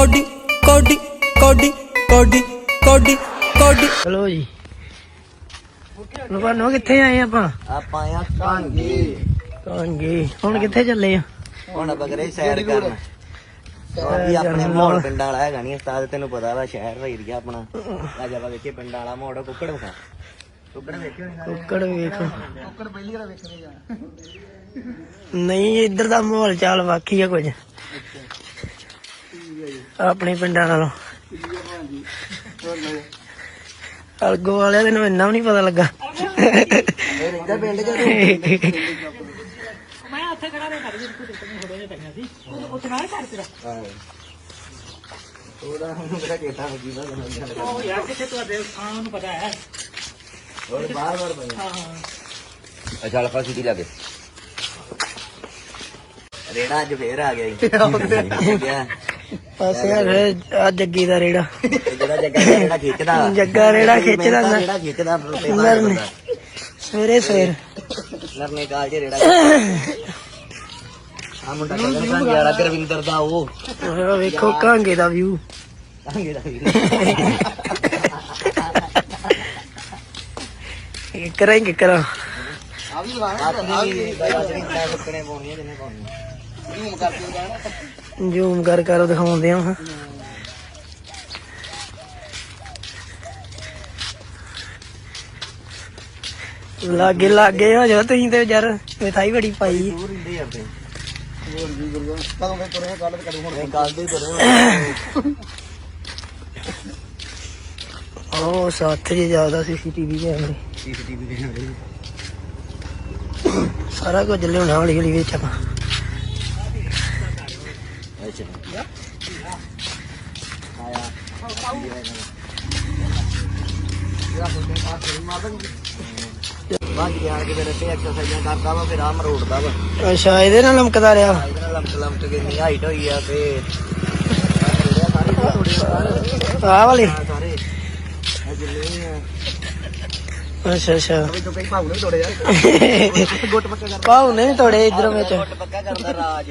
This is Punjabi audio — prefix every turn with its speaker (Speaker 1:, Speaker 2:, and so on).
Speaker 1: ਕੋਡੀ ਕੋਡੀ ਕੋਡੀ ਕੋਡੀ ਕੋਡੀ ਕੋਡੀ।
Speaker 2: ਚਲੋ ਜੀ। ਲਵਾਨੋ ਕਿੱਥੇ ਆਏ ਆਪਾਂ?
Speaker 3: ਆਪਾਂ ਆ ਕਾਂਗੇ।
Speaker 2: ਕਾਂਗੇ। ਹੁਣ ਕਿੱਥੇ ਚੱਲੇ ਆ?
Speaker 3: ਹੁਣ ਆਪਾਂ ਕਰੇ ਸੈਰ ਕਰਨ। ਵੀ ਆਪਣੇ ਮੋੜ ਪਿੰਡਾਂ ਵਾਲਾ ਹੈਗਾ ਨਹੀਂ ਉਸਤਾਦ ਤੈਨੂੰ ਪਤਾ ਵਾ ਸ਼ਹਿਰ ਦਾ ਏਰੀਆ ਆਪਣਾ। ਅੱਜ ਆਪਾਂ ਵੇਖੇ ਪਿੰਡਾਂ ਵਾਲਾ ਮੋੜ ਕੁੱਕੜ ਵਿਖਾ। ਕੁੱਕੜ ਵੇਖਿਓ ਨੀ?
Speaker 2: ਕੁੱਕੜ ਵੇਖ।
Speaker 3: ਕੁੱਕੜ ਪਹਿਲੀ ਵਾਰ ਵੇਖਣੇ ਆ।
Speaker 2: ਨਹੀਂ ਇੱਧਰ ਦਾ ਮਾਹੌਲ ਚਾਲ ਵਾਕੀ ਆ ਕੁਝ। ਆਪਣੇ ਪਿੰਡਾਂ ਨਾਲੋਂ। ਅਲਗੋ ਵਾਲਿਆਂ ਦੇ ਨੂੰ ਇੰਨਾ ਵੀ ਨਹੀਂ ਪਤਾ ਲੱਗਾ।
Speaker 3: ਚ ਉਹਦਾ ਹੁਣ ਮੇਰਾ ਚੇਤਾ ਹੋ ਜੀ ਬਸ ਉਹ ਯਾਰ ਕਿੱਥੇ ਤੁਹਾਡੇ ਥਾਂ ਨੂੰ ਪਤਾ ਹੈ? ਹੋਰ ਬਾਰ ਬਾਰ ਬਣੇ ਹਾਂ ਹਾਂ। ਅੱਛਾ ਅਲਫਾ ਸਿਟੀ ਲਾਗੇ ਰੇੜਾ ਅੱਜ ਫੇਰ ਆ ਗਿਆ ਜੀ। ਗਿਆ।
Speaker 2: ਪਾਸੇ ਆ ਫਿਰ ਆ ਜੱਗੀ ਦਾ ਰੇੜਾ
Speaker 3: ਜਿਹੜਾ ਜੱਗਾ ਜਿਹੜਾ ਖਿੱਚਦਾ
Speaker 2: ਜੱਗਾ ਰੇੜਾ ਖਿੱਚਦਾ ਨਾ।
Speaker 3: ਜਿਹੜਾ ਖਿੱਚਦਾ ਰੋਟੇ
Speaker 2: ਨਰਨੇ ਸਵੇਰੇ ਸਵੇਰ
Speaker 3: ਨਰਨੇ ਕਾਲ ਚ ਰੇੜਾ ਆ ਮੁੰਡਾ ਕਹਿੰਦਾ ਯਾਰਾ ਗੁਰਵਿੰਦਰ ਦਾ ਉਹ
Speaker 2: ਵੇਖੋ ਕਾਂਗੇ ਦਾ ਵਿਊ
Speaker 3: ਕਾਂਗੇ ਦਾ
Speaker 2: ਇਹ ਕਰਾਂਗੇ ਕਰਾਂ
Speaker 3: ਆ ਵੀ ਆ ਵੀ ਬਾਜਰੀ ਦਾ ਸੁੱਕਣੇ ਪਾਉਣੀਆਂ ਜਿੰਨੇ ਪਾਉਣੀਆਂ ਜ਼ੂਮ ਕਰਕੇ ਜਾਣਾ
Speaker 2: ਜ਼ੂਮ ਕਰ ਕਰ ਦਿਖਾਉਂਦੇ ਆ ਲਾਗੇ ਲਾਗੇ ਹੋ ਜਾ ਤੁਸੀਂ ਤੇ ਯਾਰ ਮਿਠਾਈ ਬੜੀ ਪਾਈ।
Speaker 3: ਹੋਰ ਜੀ ਗੁਰੂ ਕਦੋਂ ਮੈਂ ਤੁਰੇ ਕੱਲ ਤੇ ਕਰੂ ਹੁਣ ਕੱਲ ਦੇ ਤੁਰੇ
Speaker 2: ਉਹ ਸਾਥ ਜੇ ਜ਼ਿਆਦਾ ਸੀਸੀਟੀਵੀ ਕੈਮਰੇ
Speaker 3: ਸੀਸੀਟੀਵੀ ਦੇ ਨਾਲ
Speaker 2: ਸਾਰਾ ਕੁਝ ਲਿਆਉਣਾ ਹੌਲੀ ਹੌਲੀ ਵਿੱਚ ਆਪਾਂ।
Speaker 3: ਬਾਅਦ ਕਿ ਐਕਸਰਸਾਈਜ਼ਾਂ ਕਰਦਾ ਵਾ ਫਿਰ ਆ ਮਰੋੜਦਾ ਵਾ
Speaker 2: ਅੱਛਾ ਇਹਦੇ ਨਾਲ ਲਮਕਦਾ ਰਿਹਾ?
Speaker 3: ਇਹਦੇ ਨਾਲ ਕੇ ਹਾਈਟ ਹੋਈ ਆ ਤੇ ਸਾਰੇ ਥੋੜੇ
Speaker 2: ਆਹ ਵਾਲੇ?
Speaker 3: ਸਾਰੇ ਆ ਜਿੰਨੇ ਵੀ ਆ
Speaker 2: ਅੱਛਾ ਅੱਛਾ।
Speaker 3: ਵਿੱਚੋਂ ਕਈ ਭਾਗ ਨਹੀਂ ਤੋੜੇ ਯਾਰ। ਗੁੱਟ ਪੱਕਾ ਕਰ
Speaker 2: ਬਾਹੂ ਨੇ ਤੋੜੇ ਇਧਰੋਂ ਵਿੱਚ।
Speaker 3: ਗੁੱਟ ਪੱਕਾ ਕਰਦਾ ਰਾਜ